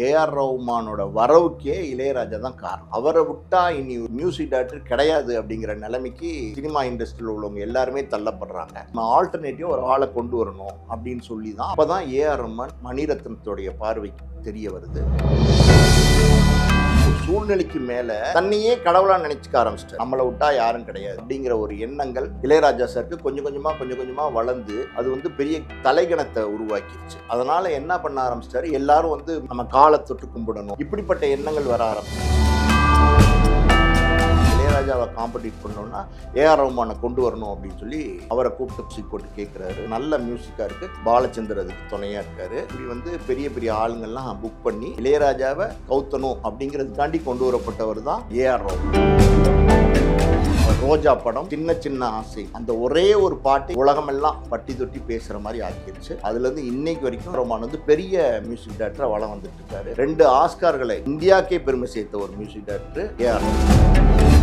AR ரவுமானோட வரவுக்கே Ilaiyaraaja தான் காரணம். அவரை விட்டா இனி மியூசிக் டேரக்டர் கிடையாது அப்படிங்கிற நிலைமைக்கு சினிமா இண்டஸ்ட்ரியில் உள்ளவங்க எல்லாருமே தள்ளப்படுறாங்க. நம்ம ஆல்டர்னேட்டிவ் ஒரு ஆளை கொண்டு வரணும் அப்படின்னு சொல்லி தான் அப்போ தான் ஏஆர் ரஹ்மான் மணிரத்னத்துடைய பார்வைக்கு தெரிய வருது. சூழ்நிலைக்கு மேல தன்னையே கடவுளா நினைச்சுக்க ஆரம்பிச்சிட்டு நம்மளை விட்டா யாரும் கிடையாது அப்படிங்கிற ஒரு எண்ணங்கள் இளையராஜா சாருக்கு கொஞ்சம் கொஞ்சமா கொஞ்சம் கொஞ்சமா வளர்ந்து அது வந்து பெரிய தலைகணத்தை உருவாக்கிருச்சு. அதனால என்ன பண்ண ஆரம்பிச்சிட்டாரு? எல்லாரும் வந்து நம்ம காலை தொட்டு கும்பிடணும். இப்படிப்பட்ட எண்ணங்கள் வர ஆரம்பிச்சு இளையராஜாவை காம்படிட் பண்ணோன்னா ஏஆர் ரஹ்மானை கொண்டு வரணும் அப்படின்னு சொல்லி அவரை கூப்பிட்டு சீட் போட்டு கேட்குறாரு நல்ல மியூசிக்காக இருக்குது பாலச்சந்தர் அதுக்கு துணையாக இருக்காரு. இப்படி வந்து பெரிய பெரிய ஆளுங்கள்லாம் புக் பண்ணி இளையராஜாவை கவுத்தணும் அப்படிங்கிறதுக்காண்டி கொண்டு வரப்பட்டவர் தான் ஏஆர் ரஹ்மான் ரோஜா படம் சின்ன சின்ன ஆசை. அந்த ஒரே ஒரு பாட்டு உலகமெல்லாம் பட்டி தொட்டி பேசுற மாதிரி ஆக்கிருச்சு. அதுல இருந்து இன்னைக்கு வரைக்கும் ரோமான் வந்து பெரிய மியூசிக் டேரக்டரா வளம் வந்துட்டு இருக்காரு. ரெண்டு ஆஸ்கார்களை இந்தியாக்கே பெருமை சேர்த்த ஒரு மியூசிக் டேரக்டர் ஏஆர்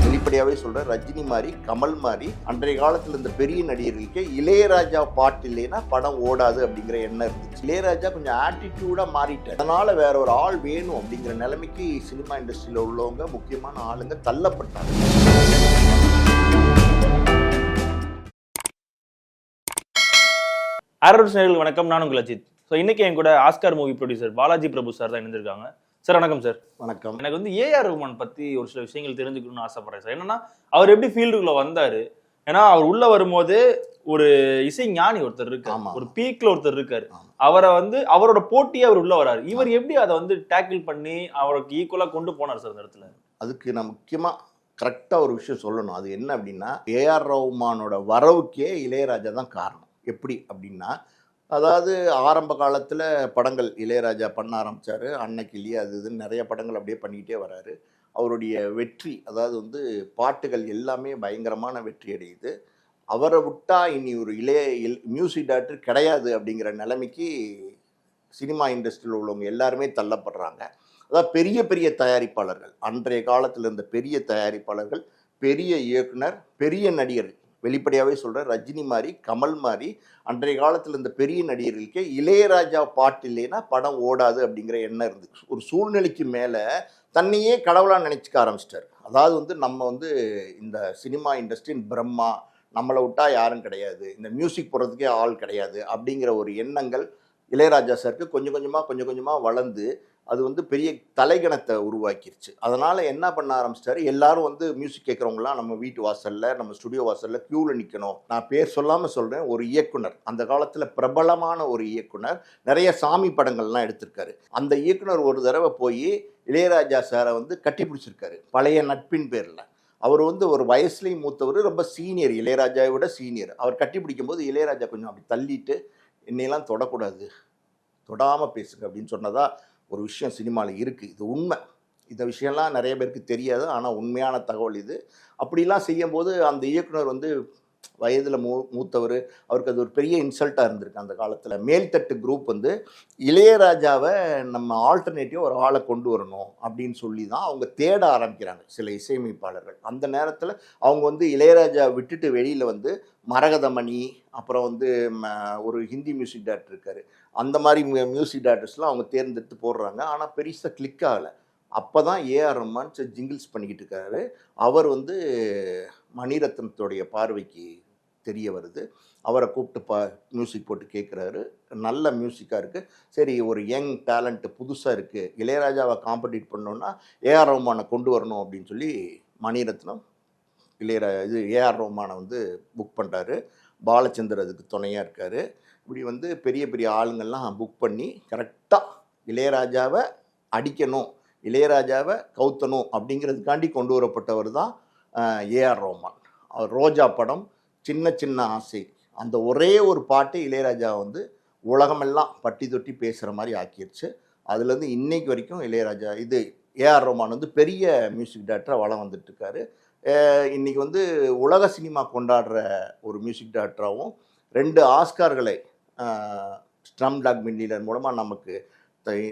வெளிப்படையாகவே சொல்கிறேன் ரஜினி மாதிரி கமல் மாதிரி அன்றைய காலத்தில் இருந்த பெரிய நடிகர்களுக்கு இளையராஜா பாட்டு இல்லைன்னா படம் ஓடாது அப்படிங்கிற எண்ணம் இருந்துச்சு. இளையராஜா கொஞ்சம் ஆட்டிடியூடா மாறிட்டார். அதனால வேற ஒரு ஆள் வேணும் அப்படிங்கிற நிலைமைக்கு சினிமா இண்டஸ்ட்ரியில் உள்ளவங்க முக்கியமான ஆளுங்க தள்ளப்பட்டாங்க. ஆரோட் நேயர்களுக்கு வணக்கம். நான் உங்கள் அஜித். ஸோ இன்றைக்கி என் கூட Oscar movie producer Balaji Prabhu sir தான் இணைந்திருக்காங்க. சார் வணக்கம் சார். வணக்கம். எனக்கு வந்து ஏஆர் ரஹ்மான் பத்தி ஒரு சில விஷயங்கள் தெரிஞ்சுக்கணும்னு ஆசைப்படுறேன் சார். என்னன்னா அவர் எப்படி ஃபீல்டுக்குள்ள வந்தாரு? ஏன்னா அவர் உள்ள வரும்போது ஒரு இசை ஞானி ஒருத்தர் இருக்காரு. ஒரு பீக்ல ஒருத்தர் இருக்காரு. அவரை வந்து அவரோட போட்டியே அவர் உள்ள வராரு. இவர் எப்படி அதை வந்து டேக்கிள் பண்ணி அவருக்கு ஈக்குவலா கொண்டு போனார் சார் அந்த இடத்துல? அதுக்கு நான் முக்கியமா கரெக்டாக ஒரு விஷயம் சொல்லணும். அது என்ன அப்படின்னா ஏஆர் ரஹ்மானோட வரவுக்கே இளையராஜா தான் காரணம். எப்படி அப்படின்னா அதாவது ஆரம்ப காலத்தில் படங்கள் இளையராஜா பண்ண ஆரம்பிச்சாரு. அன்னைக்கிலேயே அது இதுன்னு நிறைய படங்கள் அப்படியே பண்ணிக்கிட்டே வராரு. அவருடைய வெற்றி அதாவது வந்து பாட்டுகள் எல்லாமே பயங்கரமான வெற்றி அடையுது. அவரை விட்டா இனி ஒரு இளைய இல் மியூசிக் டைரக்டர் கிடையாது அப்படிங்கிற நிலைமைக்கு சினிமா இண்டஸ்ட்ரியில் உள்ளவங்க எல்லாருமே தள்ளப்படுறாங்க. அதாவது பெரிய பெரிய தயாரிப்பாளர்கள் அன்றைய காலத்தில் இருந்த பெரிய தயாரிப்பாளர்கள் பெரிய இயக்குனர் பெரிய நடிகர் வெளிப்படையாகவே சொல்கிறேன் ரஜினி மாதிரி கமல் மாதிரி அன்றைய காலத்தில் இந்த பெரிய நடிகர்களுக்கே இளையராஜா பாட்டு இல்லைன்னா படம் ஓடாது அப்படிங்கிற எண்ணம் இருந்துச்சு. ஒரு சூழ்நிலைக்கு மேலே தன்னையே கடவுளாக நினச்சிக்க ஆரம்பிச்சிட்டார். அதாவது வந்து நம்ம வந்து இந்த சினிமா இண்டஸ்ட்ரியின் பிரம்மா நம்மளை விட்டால் யாரும் கிடையாது. இந்த மியூசிக் போடுறதுக்கே ஆள் கிடையாது அப்படிங்கிற ஒரு எண்ணங்கள் இளையராஜா சாருக்கு கொஞ்சம் கொஞ்சமாக கொஞ்சம் கொஞ்சமாக வளர்ந்து அது வந்து பெரிய தலைகணத்தை உருவாக்கிருச்சு. அதனால் என்ன பண்ண ஆரம்பிச்சிட்டாரு? எல்லாரும் வந்து மியூசிக் கேட்குறவங்களாம் நம்ம வீட்டு வாசலில் நம்ம ஸ்டுடியோ வாசலில் க்யூவில் நிற்கணும் நான் பேர் சொல்லாமல் சொல்கிறேன் ஒரு இயக்குனர். அந்த காலத்தில் பிரபலமான ஒரு இயக்குனர். நிறைய சாமி படங்கள்லாம் எடுத்திருக்காரு. அந்த இயக்குனர் ஒரு தடவை போய் இளையராஜா சாரை வந்து கட்டி பிடிச்சிருக்காரு. பழைய நட்பின் பேரில். அவர் வந்து ஒரு வயசுலேயும் மூத்தவர் ரொம்ப சீனியர் இளையராஜாவை விட சீனியர் அவர் கட்டி பிடிக்கும்போது இளையராஜா கொஞ்சம் அப்படி தள்ளிட்டு என்னையெல்லாம் தொடக்கூடாது. தொடாமல் பேசுங்க. அப்படின்னு சொன்னதா ஒரு விஷயம் சினிமாவில் இருக்குது இது உண்மை. இந்த விஷயம்லாம் நிறைய பேருக்கு தெரியாது. ஆனால் உண்மையான தகவல் இது. அப்படிலாம் செய்யும்போது அந்த இயக்குனர் வந்து வயதில் மூ மூத்தவர் அவருக்கு அது ஒரு பெரிய இன்சல்ட்டாக இருந்திருக்கு அந்த காலத்தில். மேல்தட்டு குரூப் வந்து இளையராஜாவை நம்ம ஆல்டர்னேட்டிவ் ஒரு ஆளை கொண்டு வரணும் அப்படின்னு சொல்லி தான் அவங்க தேட ஆரம்பிக்கிறாங்க சில இசையமைப்பாளர்கள். அந்த நேரத்தில் அவங்க வந்து இளையராஜா விட்டுட்டு வெளியில் வந்து மரகதமணி அப்புறம் வந்து ம, ஒரு ஹிந்தி மியூசிக் டேரக்டர் இருக்கார். அந்த மாதிரி மியூசிக் டேரக்டர்ஸ்லாம் அவங்க தேர்ந்தெடுத்து போடுறாங்க. ஆனால் பெருசாக கிளிக் ஆகலை. அப்போ தான் ஏஆர் ரஹ்மான் ஜிங்கிள்ஸ் பண்ணிக்கிட்டு இருக்காரு. அவர் வந்து மணிரத்னத்துடைய பார்வைக்கு தெரிய வருது. அவரை கூப்பிட்டு பா மியூசிக் போட்டு கேட்குறாரு நல்ல மியூசிக்காக இருக்குது சரி ஒரு யங் டேலண்ட்டு புதுசாக இருக்குது இளையராஜாவை காம்படிட் பண்ணோன்னா ஏஆர் ரஹ்மானை கொண்டு வரணும் அப்படின்னு சொல்லி மணிரத்னம் இளையரா இது ஏஆர் ரஹ்மானை வந்து புக் பண்ணுறாரு பாலச்சந்தர் அதுக்கு துணையாக இருக்கார். இப்படி வந்து பெரிய பெரிய ஆளுங்கள்லாம் புக் பண்ணி கரெக்டாக இளையராஜாவை அடிக்கணும். இளையராஜாவை கவுத்தணும் அப்படிங்கிறதுக்காண்டி கொண்டு வரப்பட்டவர் தான் ஏஆர் ரோமான் அவர் ரோஜா படம் சின்ன சின்ன ஆசை. அந்த ஒரே ஒரு பாட்டு இளையராஜா வந்து உலகமெல்லாம் பட்டி தொட்டி பேசுகிற மாதிரி ஆக்கிருச்சு. அதுலேருந்து இன்னைக்கு வரைக்கும் இளையராஜா இது ஏஆர் ரோமான் வந்து பெரிய மியூசிக் டேரக்டராக வளம் வந்துட்டுருக்காரு. இன்றைக்கி இன்னைக்கு வந்து உலக சினிமா கொண்டாடுற ஒரு மியூசிக் டேரக்டராகவும் ரெண்டு ஆஸ்கார்களை ஸ்ட்ரம் டாக் மின்னிலர் மூலமாக நமக்கு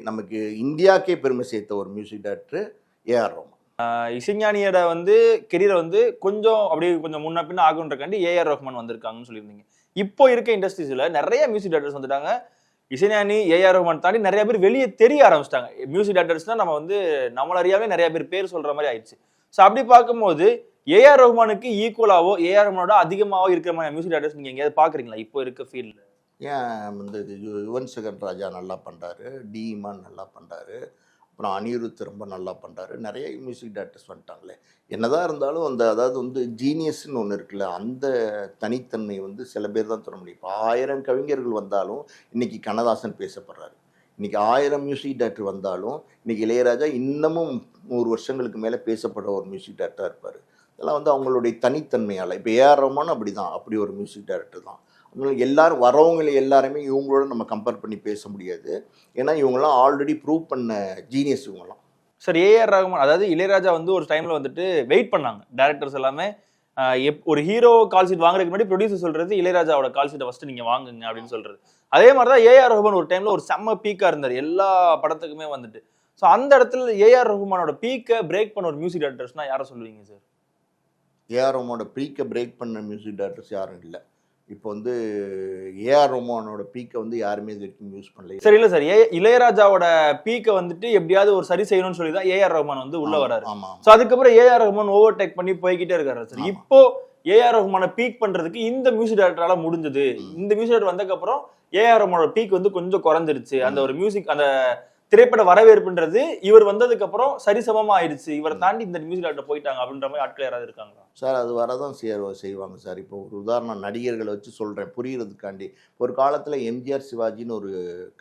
நமக்கு இந்தியாக்கே பெருமை சேர்த்த ஒரு music director A R Rahman இசைஞானியோட வந்து கெரியரை வந்து கொஞ்சம் அப்படியே கொஞ்சம் முன்ன பின்ன ஆகுன்றக்காண்டி ஏஆர் ரஹ்மான் வந்திருக்காங்கன்னு சொல்லியிருந்தீங்க. இப்போ இருக்க இண்டஸ்ட்ரீஸில் நிறைய மியூசிக் டேரக்டர்ஸ் வந்துட்டாங்க. இசைஞானி ஏஆர் ரஹ்மான் தாண்டி நிறைய பேர் வெளியே தெரிய ஆரம்பிச்சிட்டாங்க. மியூசிக் டேரக்டர்ஸ்னால் நம்ம வந்து நம்மள அறியாவே நிறைய பேர் பேர் சொல்கிற மாதிரி ஆயிடுச்சு. ஸோ அப்படி பார்க்கும்போது ஏஆர் ரஹ்மானுக்கு ஈக்குவலாவோ ஏஆர் ரஹ்மானோட அதிகமாகவோ இருக்கிற மாதிரி மியூசிக் டேரக்டர்ஸ் நீங்கள் எங்கேயாவது பார்க்குறீங்களா? இப்போ இருக்க ஃபீல்டில் ஏன் வந்து இது யுவன் சங்கர் ராஜா நல்லா பண்ணுறாரு டி நல்லா பண்ணுறாரு அப்புறம் அனிருத் ரொம்ப நல்லா பண்ணுறாரு நிறைய மியூசிக் டேரக்டர்ஸ் வந்துட்டாங்களே. என்னதான் இருந்தாலும் அந்த அதாவது வந்து ஜீனியஸ்ன்னு ஒன்று இருக்குல்ல அந்த தனித்தன்மை வந்து சில பேர் தான் தர முடியும். இப்போ ஆயிரம் கவிஞர்கள் வந்தாலும் இன்றைக்கி கண்ணதாசன் பேசப்படுறாரு. இன்னைக்கு ஆயிரம் மியூசிக் டேரக்டர் வந்தாலும் இன்றைக்கி இளையராஜா இன்னமும் நூறு வருஷங்களுக்கு மேலே பேசப்படுற ஒரு மியூசிக் டேரக்டராக இருப்பார். இதெல்லாம் வந்து அவங்களுடைய தனித்தன்மையால். இப்போ ஏஆர் ரஹ்மான் அப்படி தான் அப்படி ஒரு மியூசிக் டைரக்டர் தான். அதனால எல்லாரும் வரவங்களை எல்லாருமே இவங்களோட நம்ம கம்பேர் பண்ணி பேச முடியாது. ஏன்னா இவங்கெல்லாம் ஆல்ரெடி ப்ரூவ் பண்ண ஜீனியஸ் இவங்கெல்லாம். சார் ஏஆர் ரஹ்மான் அதாவது இளையராஜா வந்து ஒரு டைமில் வந்துட்டு வெயிட் பண்ணாங்க. டேரக்டர்ஸ் எல்லாமே எப்- ஒரு ஹீரோ கால் ஷீட் வாங்குறதுக்கு முன்னாடி ப்ரொடியூசர் சொல்றது இளையராஜாவோட கால் ஷீட்டை ஃபஸ்ட்டு நீங்கள் வாங்குங்க அப்படின்னு சொல்றது. அதே மாதிரி தான் ஏஆர் ரஹ்மான் ஒரு டைமில் ஒரு செம்ம பீக்காக இருந்தார். எல்லா படத்துக்குமே வந்துட்டு. ஸோ அந்த இடத்துல ஏஆர் ரஹ்மானோட பீக்கை பிரேக் பண்ண ஒரு மியூசிக் டேரக்டர்ஸ்னால் யாரை சொல்லுவீங்க சார் ஏஆர் ரோமோட பீக்கை பிரேக் பண்ண மியூசிக் டைரக்டர்ஸ் யாரும் இல்லை. இப்போ வந்து ஏஆர் ரோமானோட பீக்கை வந்து யாருமே இது வரைக்கும் யூஸ் பண்ணல சரி இல்ல சார். ஏ இளையராஜாவோட பீக்கை வந்துட்டு எப்படியாவது ஒரு சரி செய்யணும்னு சொல்லி தான் ஏஆர் ரஹ்மான் வந்து உள்ள வராரு. ஆமா ஸோ அதுக்கப்புறம் ஏஆர் ரஹ்மான் ஓவர் டேக் பண்ணி போய்கிட்டே இருக்காரு சார். இப்போ ஏஆர் ரஹ்மானை பீக் பண்றதுக்கு இந்த மியூசிக் டைரக்டரால முடிஞ்சது. இந்த மியூசிக் டைரக்டர் வந்ததுக்கு அப்புறம் ஏஆர் ரஹ்மானோட பீக் வந்து கொஞ்சம் குறைஞ்சிருச்சு. அந்த. ஒரு மியூசிக் அந்த திரைப்பட வரவேற்புன்றது இவர் வந்ததுக்கு அப்புறம் சரிசமமா ஆயிடுச்சு இவரை. தாண்டி இந்த மியூசிக் டைரக்டர் போயிட்டாங்க அப்படின்ற மாதிரி ஆட்கள் யாராவது இருக்காங்களா? சார் அது வரதான் செய்வாங்க சார். இப்போ ஒரு உதாரணம் நடிகர்களை வச்சு சொல்கிறேன் புரியறதுக்காண்டி ஒரு காலத்தில் எம்ஜிஆர் சிவாஜின்னு ஒரு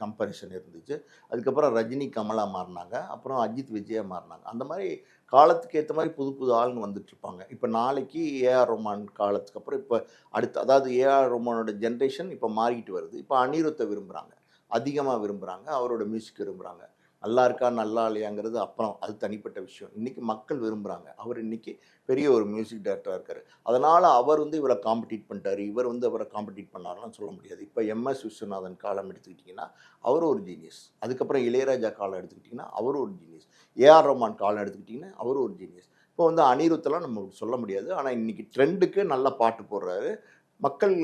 கம்பரிஷன் இருந்துச்சு. அதுக்கப்புறம் ரஜினி கமலா மாறினாங்க. அப்புறம் அஜித் விஜயா மாறினாங்க. அந்த மாதிரி காலத்துக்கு ஏற்ற மாதிரி புது புது ஆளுங்க வந்துட்டு இருப்பாங்க இப்போ நாளைக்கு ஏஆர் ரொமான் காலத்துக்கு அப்புறம் இப்போ அடுத்து அதாவது ஏஆர் ரொமானோட ஜென்ரேஷன் இப்போ மாறிக்கிட்டு வருது. இப்போ அனிருத்தை விரும்புகிறாங்க அதிகமாக விரும்புகிறாங்க அவரோட மியூசிக் விரும்புகிறாங்க நல்லா இருக்கா நல்லா இல்லையாங்கிறது அப்புறம் அது தனிப்பட்ட விஷயம். இன்னைக்கு மக்கள் விரும்புகிறாங்க அவர் இன்னைக்கு பெரிய ஒரு மியூசிக் டைரக்டராக இருக்கார். அதனால் அவர் வந்து இவரை காம்படிட் பண்ணிட்டார். இவர் வந்து அவரை காம்படிட் பண்ணாருலாம் சொல்ல முடியாது. இப்போ எம்எஸ் விஸ்வநாதன் காலம் எடுத்துக்கிட்டிங்கன்னா அவர் ஒரு ஜீனியஸ் அதுக்கப்புறம் இளையராஜா காலம் எடுத்துக்கிட்டிங்கன்னா அவர் ஒரு ஜீனியஸ் ஏஆர் ரஹ்மான் காலம் எடுத்துக்கிட்டிங்கன்னா அவர் ஒரு ஜீனியஸ் இப்போ வந்து அனிருத்தெல்லாம் நம்ம சொல்ல முடியாது. ஆனால் இன்றைக்கி ட்ரெண்டுக்கு நல்ல பாட்டு போடுறாரு. மக்கள்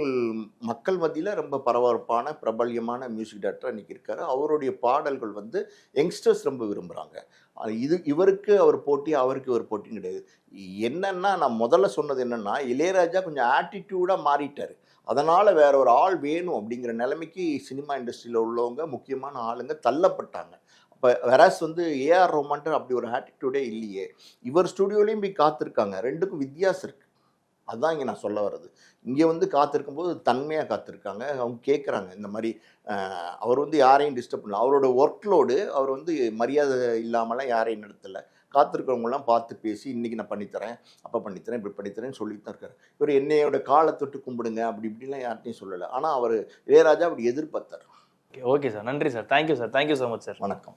மக்கள் மத்தியில் ரொம்ப பரபரப்பான பிரபல்யமான மியூசிக் டேரக்டர் இன்னைக்கு இருக்கார். அவருடைய பாடல்கள் வந்து யங்ஸ்டர்ஸ் ரொம்ப விரும்புகிறாங்க இது இவருக்கு அவர் போட்டி அவருக்கு இவர் போட்டின்னு கிடையாது. என்னென்னா நான் முதல்ல சொன்னது என்னென்னா இளையராஜா கொஞ்சம் ஆட்டிடியூடாக மாறிட்டார். அதனால் வேற ஒரு ஆள் வேணும் அப்படிங்கிற நிலைமைக்கு சினிமா இண்டஸ்ட்ரியில் உள்ளவங்க முக்கியமான ஆளுங்க தள்ளப்பட்டாங்க. இப்போ வெராஸ் வந்து ஏஆர் ரோமான்ட்டு அப்படி ஒரு ஆட்டிடியூடே இல்லையே. இவர் ஸ்டுடியோலையும் போய் காத்திருக்காங்க. ரெண்டுக்கும் வித்தியாசம் இருக்குது அதுதான் இங்கே நான் சொல்ல வர்றது. இங்கே வந்து காத்திருக்கும் போது தன்மையாக காத்திருக்காங்க. அவங்க கேட்குறாங்க இந்த மாதிரி அவர் வந்து யாரையும் டிஸ்டர்ப் பண்ணல. அவரோட ஒர்க் லோடு அவர் வந்து மரியாதை இல்லாமலாம் யாரையும் நடத்தலை. காத்திருக்கிறவங்களாம் பார்த்து பேசி இன்றைக்கி நான் பண்ணித்தரேன். அப்போ பண்ணித்தரேன். இப்படி பண்ணித்தரேன்னு சொல்லிட்டு தான் இருக்காரு. இவர் என்னையோட காலை தொட்டு கும்பிடுங்க. அப்படி இப்படிலாம் யார்ட்டையும் சொல்லலை. ஆனால் அவர் இளையராஜா அப்படி எதிர்பார்த்தார். Okay sir. நன்றி sir. Thank you sir thank you so much sir வணக்கம்.